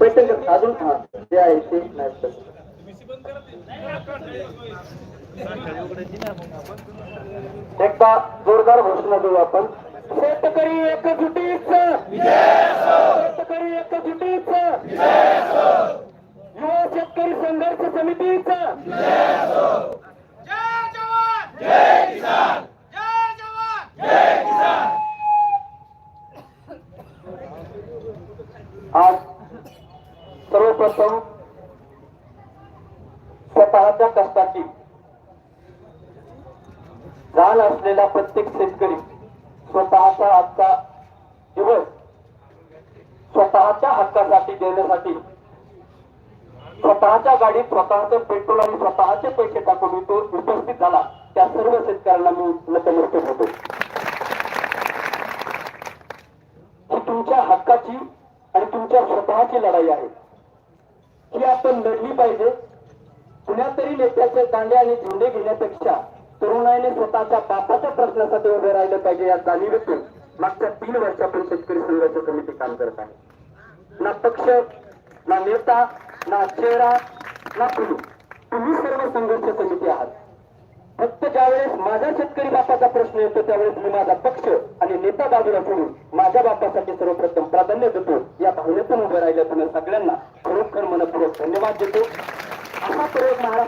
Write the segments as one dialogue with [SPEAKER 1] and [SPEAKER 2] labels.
[SPEAKER 1] पैठण अजून हा जे आहे ते नाही. एकदा जोरदार घोषणा देऊ आपण. शेतकरी एकजुटीच शेतकरी एकजुटीच युवा शेतकरी संघर्ष समितीच
[SPEAKER 2] जय जवान जय किसान जय जवान जय किसान
[SPEAKER 1] आज सर्वप्रथम स्वतःच्या कष्टाची जाण असलेला प्रत्येक शेतकरी स्वतःचा आजचा दिवस स्वतःच्या हक्कासाठी देण्यासाठी स्वतःच्या गाडीत स्वतःचं पेट्रोल आणि स्वतःचे पैसे टाकून तो उपस्थित झाला. त्या सर्व शेतकऱ्यांना मी नतमस्तक होतो. ही तुमच्या हक्काची आणि तुमच्या स्वतःची लढाई आहे. ही आपण लढली पाहिजे. कुण्यातरी नेत्याचे दांडे आणि झेंडे घेण्यापेक्षा तरुणाईने स्वतःच्या बापाच्या प्रश्नासाठी उभे राहिले पाहिजे या जाणीवेतून मागच्या तीन वर्षापूर्वी शेतकरी संघर्ष समिती काम करत आहे. ना पक्ष ना नेता ना चेहरा ना कुलू. तुम्ही सर्व संघर्ष समिती आहात. फक्त ज्यावेळेस माझ्या शेतकरी बापाचा प्रश्न येतो त्यावेळेस मी माझा पक्ष आणि नेता बाजूला सोडून माझ्या बापासाठी सर्वप्रथम प्राधान्य देतो. या भावनेतून उभे राहिल्या तुम्ही सगळ्यांना खरोखर मनपूर्वक धन्यवाद देतो.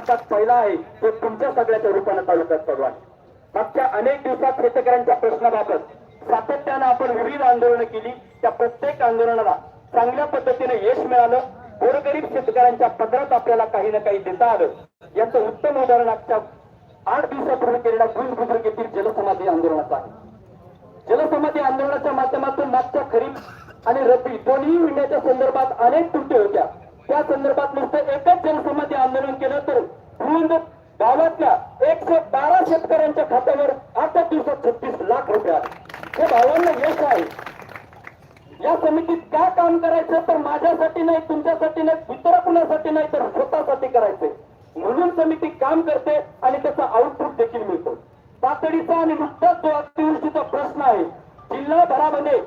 [SPEAKER 1] महाराष्ट्रात पहिला आहे तो तुमच्या सगळ्याच्या रूपाने तालुक्यात चालू आहे. मागच्या अनेक दिवसात शेतकऱ्यांच्या प्रश्नाबाबत सातत्यानं आपण विविध आंदोलनं केली. त्या प्रत्येक आंदोलनाला चांगल्या पद्धतीने यश मिळालं. गोरगरीब शेतकऱ्यांच्या पदरात आपल्याला काही ना काही देता आलं. याचं उत्तम उदाहरण आजच्या आठ दिवसापूर्वी केलेल्या गुंज बुद्रुक येथील जलसमाधी आंदोलनाचं आहे. जलसमाधी आंदोलनाच्या माध्यमातून मागच्या खरीप आणि रब्बी दोन्ही विम्याच्या संदर्भात अनेक त्रुटी होत्या. त्या संदर्भात नुसतं एकच जलसमाधी आंदोलन केलं तर रुंद गावातल्या एकशे बारा शेतकऱ्यांच्या खात्यावर आठ दिवसात छत्तीस लाख रुपये हे भावांना यश आहे. या समितीत काय काम करायचं तर माझ्यासाठी नाही तुमच्यासाठी नाही इतर कुणासाठी नाही तर स्वतःसाठी करायचंय. म्हणून समिती काम करते आणि त्याचा आउटपुट देखील मिळतो. तातडीचा आणि नुकताच जो अतिवृष्टीचा प्रश्न आहे. जिल्हाभरामध्ये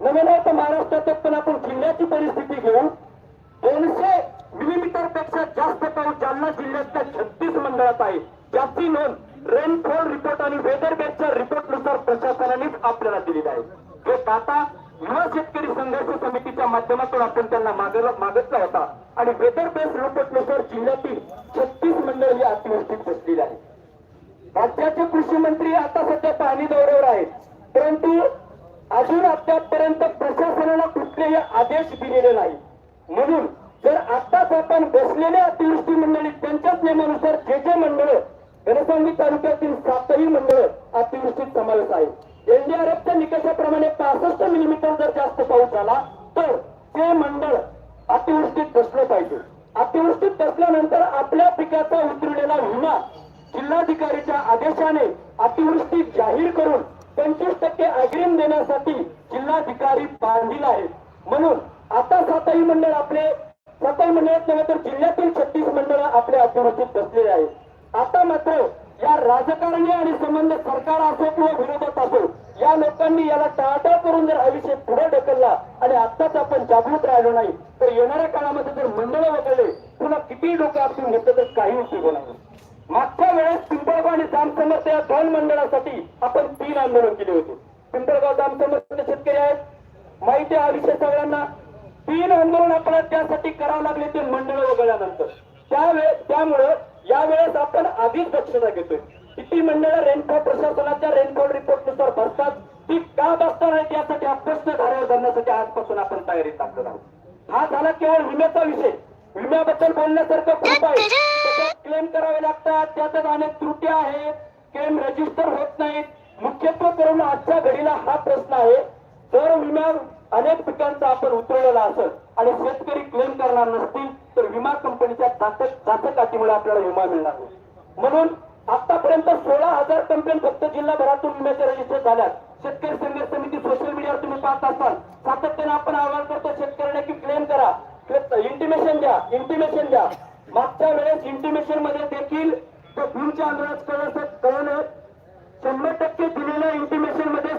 [SPEAKER 1] नव्हे नाही तर महाराष्ट्रात पण आपण जिल्ह्याची परिस्थिती घेऊ. दोनशे मिलीमीटरपेक्षा जास्त पाऊस जालना जिल्ह्यातल्या छत्तीस मंडळात आहे. ज्याची नोंद रेनफॉल रिपोर्ट आणि वेदर बेसच्या रिपोर्टनुसार प्रशासनानेच आपल्याला दिलेली आहे. हे डाटा युवा शेतकरी संघर्ष समितीच्या माध्यमातून आपण त्यांना मागला मागितला होता आणि वेदर बेस रिपोर्टनुसार जिल्ह्यातील छत्तीस मंडळ ही अतिवृष्टीत बसलेली आहे राज्याचे कृषी मंत्री आता सध्या पाहणी दौऱ्यावर आहेत. परंतु अजून अद्यापपर्यंत प्रशासनाला कुठलेही आदेश दिलेले नाही. म्हणून जर आताच आपण बसलेल्या अतिवृष्टी मंडळी त्यांच्याच नियमानुसार जे जे मंडळ घनसांगी तालुक्यातील सातही मंडळ अतिवृष्टीत समावेश आहे. एनडीआरएफच्या निकषाप्रमाणे पासष्ट मिलीमीटर जर जास्त पाऊस झाला तर ते मंडळ अतिवृष्टीत बसलं पाहिजे. अतिवृष्टीत बसल्यानंतर आपल्या पिकाचा उतरलेला विमा जिल्हाधिकारीच्या आदेशाने अतिवृष्टी जाहीर करून पंचवीस टक्के अग्रिम देण्यासाठी जिल्हाधिकारी बांधील आहे म्हणून आता सातही मंडळ आपले सातही मंडळात नव्हे तर जिल्ह्यातील छत्तीस मंडळ आपल्या अतिवृष्टीत बसलेले आहेत. आता मात्र या राजकारणी आणि संबंध सरकार असो किंवा विरोधात असो या लोकांनी याला टाळाटाळ करून जर हा विषय पुढे ढकलला आणि आताच आपण जागृत राहिलो नाही तर येणाऱ्या काळामध्ये जर मंडळ वगळले पुन्हा किती लोक आपण घेतलं तर काही उपयोग नाही. मागच्या वेळेस पिंपळगाव आणि जामसमर्थ या दोन मंडळासाठी आपण तीन आंदोलन केले होते. पिंपळगाव जामसमर्थ शेतकरी आहेत. माहिती हा विषय सगळ्यांना. तीन आंदोलन आपल्याला त्यासाठी करावं लागले ते मंडळ वगळल्यानंतर. त्यावेळेस त्यामुळं यावेळेस आपण आधीच दक्षता घेतोय. किती मंडळ रेनकोट प्रशासनाच्या रेनकोट रिपोर्टनुसार भरतात ती का बसणार आहेत यासाठी हा प्रश्न धरण्यासाठी आजपासून आपण तयारी टाकत आहोत. हा झाला केवळ विम्याचा विषय. विम्याबद्दल बोलण्यासारखं खूप आहे. त्याच्यात क्लेम करावे लागतात त्याच्यात अनेक त्रुटी आहेत. क्लेम रजिस्टर होत नाहीत. मुख्यत्वे करून आजच्या घडीला हा प्रश्न आहे. जर विमा अनेक पिकांचा आपण उतरवलेला असत आणि शेतकरी क्लेम करणार नसतील तर विमा कंपनीच्या जाचक जाचकाटीमुळे आपल्याला विमा मिळणार म्हणून आतापर्यंत सोळा हजार कंप्लेन फक्त जिल्हाभरातून विम्याच्या रजिस्टर झाल्यात. शेतकरी संघर्ष समिती सोशल मीडियावर तुम्ही पाहत असाल सातत्याने आपण आवाहन करतो शेतकऱ्यांना की क्लेम करा. इंटिमेशन द्या इंटिमेशन द्या. मागच्या वेळेस इंटिमेशनमध्ये देखील तो भीमच्या आंदोलनात कळलं कळलं शंभर टक्के दिलेल्या इंटिमेशनमध्ये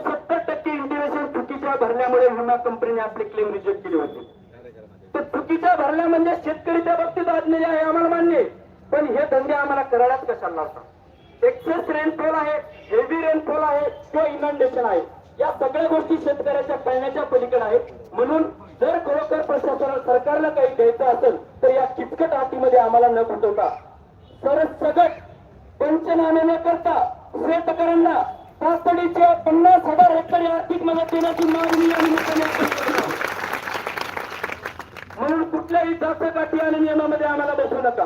[SPEAKER 1] चुकीच्या भरल्यामुळे विमा कंपनीने आपले क्लेम रिजेक्ट केले होते. लादलेली आहे आम्हाला मान्य पण हे धंदे आम्हाला करायलाच कशाला लावतात एक्सेस रेनफॉल आहे हेवी रेनफॉल आहे किंवा इनंडेशन आहे. या सगळ्या गोष्टी शेतकऱ्याच्या कळण्याच्या पलीकडे आहेत. म्हणून जर खरोखर प्रशासनाला सरकारला काही द्यायचं असेल तर या किचकट हातीमध्ये आम्हाला न गुंतवता सरसगट पंचनामे न करता शेतकऱ्यांना तातडीचे पन्नास हजार हेक्टरी आर्थिक मदत देण्याची मागणी या निमित्ताने म्हणून कुठल्याही जास्तकाठी आणि नियमामध्ये आम्हाला बसू नका.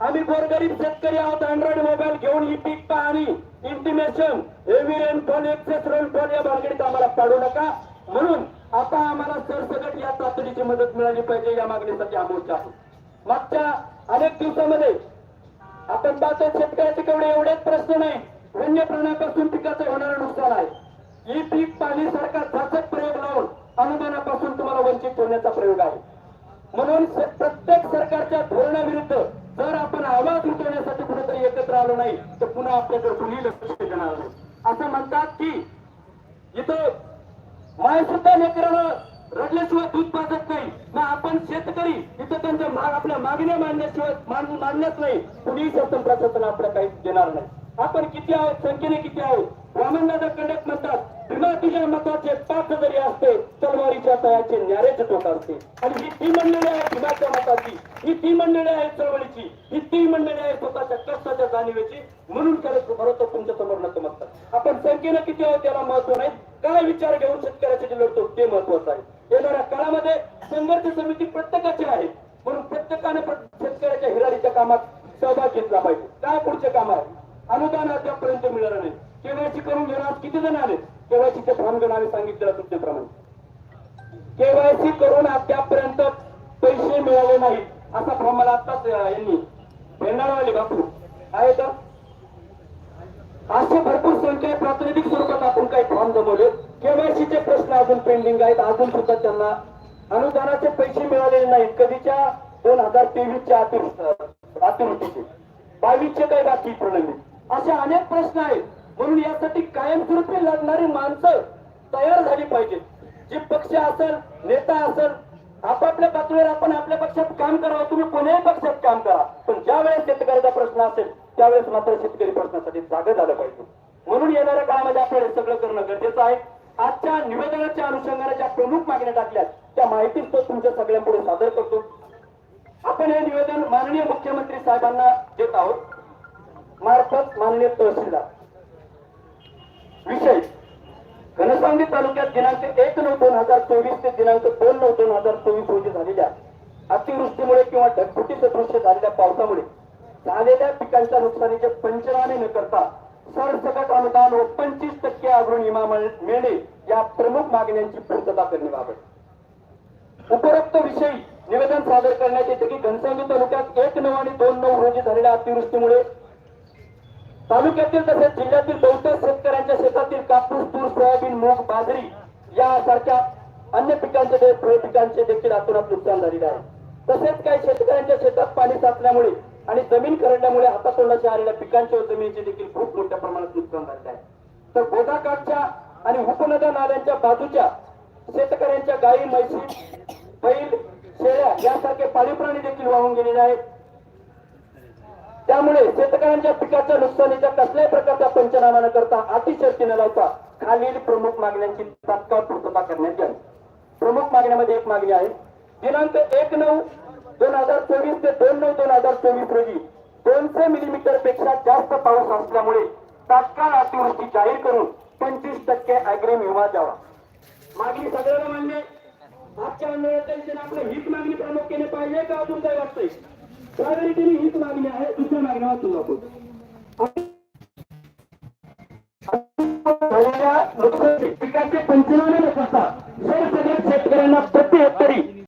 [SPEAKER 1] आम्ही गोरगरीब शेतकरी आहोत. अँड्रॉइड मोबाईल घेऊन ही पीक पाहणी intimation heavy rainfall excess rainfall या भानगडीत आम्हाला पाडू नका. म्हणून आता आम्हाला सरसकट या तातडीची मदत मिळाली पाहिजे या मागणीसाठी हा मोर्चा आहे मागच्या अनेक दिवसामध्ये आपण पाहतो शेतकऱ्याचे केवढे एवढेच प्रश्न नाही वन्य प्राण्यापासून पिकाचं होणारं नुकसान आहे. ही पीक पाणी सारखा धाचक प्रयोग लावून अनुदानापासून तुम्हाला वंचित ठेवण्याचा प्रयोग आहे. म्हणून प्रत्येक सरकारच्या धोरणाविरुद्ध जर आपण आवाज उठवण्यासाठी कुठेतरी एकत्र आलो नाही तर पुन्हा आपल्याकडे कुणी लक्ष देणार नाही. असं म्हणतात की इथं माय सुद्धा लेकरानं रडल्याशिवाय दूध पाजत नाही. ना आपण शेतकरी इथं त्यांच्या माग आपल्या मागण्या मांडण्याशिवाय मान- मांडण्याच नाही. कुणीही शासन प्रशासन काही देणार नाही. आपण किती आहोत? संख्येने किती आहोत? वामनदादा कंडक म्हणतात. भीमा तुझ्या मताचे पाच जरी असते तलवारीच्या तयाचे न्यारेच टोक असते आणि ही ती मंडळी आहे भीमाच्या मताची. ही ती मंडळी आहे चळवळीची. ही ती मंडळी आहे स्वतःच्या कष्टाच्या जाणीवेची. म्हणून खरंच भरतो तुमच्यासमोर नतमस्तक आपण संख्येनं किती आहोत त्याला महत्त्व नाही. काय विचार घेऊन शेतकऱ्याचे लढतो ते महत्वाचं आहे. येणाऱ्या काळामध्ये संघर्ष समिती प्रत्येकाची आहे. म्हणून प्रत्येकाने शेतकऱ्याच्या हिरारीच्या कामात सहभाग घेतला पाहिजे. काय पुढचे काम आहे? अनुदान अद्यापर्यंत मिळालं नाही. केवायसी करून घेणार किती जण आले? केवायसीचे फॉर्म घेऊन आम्ही सांगितलं तुमच्याप्रमाणे. केवायसी करून अद्यापर्यंत पैसे मिळाले नाहीत असा फॉर्म मला आताच यांनी भेंडाळवाले बापू आहे का? असे भरपूर संख्या प्रातिनिधिक स्वरूपात आपण काही फॉर्म जमवले. केवायसीचे प्रश्न अजून पेंडिंग आहेत. अजून सुद्धा त्यांना अनुदानाचे पैसे मिळालेले नाहीत. कधीच्या? दोन हजार तेवीसच्या अतिवृष्टीचे. बावीसचे काही बाकी प्रणाली असे अनेक प्रश्न आहेत. म्हणून यासाठी कायमस्वरूपी लढणारी माणसं तयार झाली पाहिजेत. जे पक्ष असेल नेता असेल आपापल्या पातळीवर आपण आपल्या पक्षात काम करावं तुम्ही कोणत्याही पक्षात काम करा. पण ज्या वेळेस शेतकऱ्याचा प्रश्न असेल त्यावेळेस मात्र शेतकरी प्रश्नासाठी जागं झालं पाहिजे. म्हणून येणाऱ्या काळामध्ये आपल्याला सगळं करणं गरजेचं आहे. आजच्या निवेदनाच्या अनुषंगाने ज्या प्रमुख मागण्या टाकल्यात त्या माहिती तो तुमच्या सगळ्यांपुढे सादर करतो. आपण हे निवेदन माननीय मुख्यमंत्री साहेबांना देत आहोत. मार्फत माननीय तहसीलदार. विषय. घनसावंगी तालुक्यात दिनांक एक नऊ दोन हजार चोवीस ते दिनांक दोन नऊ दोन हजार चोवीस रोजी झालेल्या अतिवृष्टीमुळे किंवा ढगफुटीचे दृश्य झालेल्या पावसामुळे झालेल्या पिकांच्या नुकसानीचे पंचनामे न करता सरसकट अनुदान व पंचवीस टक्के अग्रून विमा मिळणे या प्रमुख मागण्यांची पूर्तता करण्याबाबत उपरोक्त विषयी निवेदन सादर करण्यात येते की घनसावंगी तालुक्यात एक नऊ आणि दोन नऊ रोजी झालेल्या अतिवृष्टीमुळे तालुक्यातील तसेच जिल्ह्यातील बहुतेक शेतकऱ्यांच्या शेतातील कापूस तूर सोयाबीन मूग बाजरी यासारख्या अन्य पिकांचे फळ पिकांचे देखील अतोनात नुकसान झालेले आहे. तसेच काही शेतकऱ्यांच्या शेतात पाणी साचल्यामुळे आणि जमीन खरडल्यामुळे हातातोंडाच्या आलेल्या पिकांच्या व जमिनीचे देखील खूप मोठ्या प्रमाणात नुकसान झाले आहे. तर गोदाकाठच्या आणि उपनद्या नाल्यांच्या बाजूच्या शेतकऱ्यांच्या गायी म्हैशी बैल शेळ्या यासारखे पाळीव प्राणी देखील वाहून गेलेले आहेत. त्यामुळे शेतकऱ्यांच्या पिकाच्या नुकसानीच्या कसल्याही प्रकारचा पंचनामा न करता अतिशर्ती न लावता खालील प्रमुख मागण्यांची तात्काळ पूर्तता करण्यात यावी. प्रमुख मागण्यामध्ये एक मागणी आहे. दिनांक एक नऊ दोन हजार चोवीस ते दोन नऊ दोन हजार चोवीस रोजी दोनशे मिलीमीटरपेक्षा जास्त पाऊस असल्यामुळे तात्काळ अतिवृष्टी जाहीर करून पंचवीस टक्के अग्रिम विमा द्यावा. मागणी सगळ्यांना मान्य आजच्या आंदोलनाच्या आपलं हीच मागणी प्रामुख्याने पाहिजे का अजून काय वाटतंय? प्रायोरिटीने हीच मागणी आहे. दुसऱ्या मागण्यावर वाचून आपण झालेल्या नुकसान पिकाचे पंचनामे न करता जर सगळ्या शेतकऱ्यांना प्रति हेक्टरी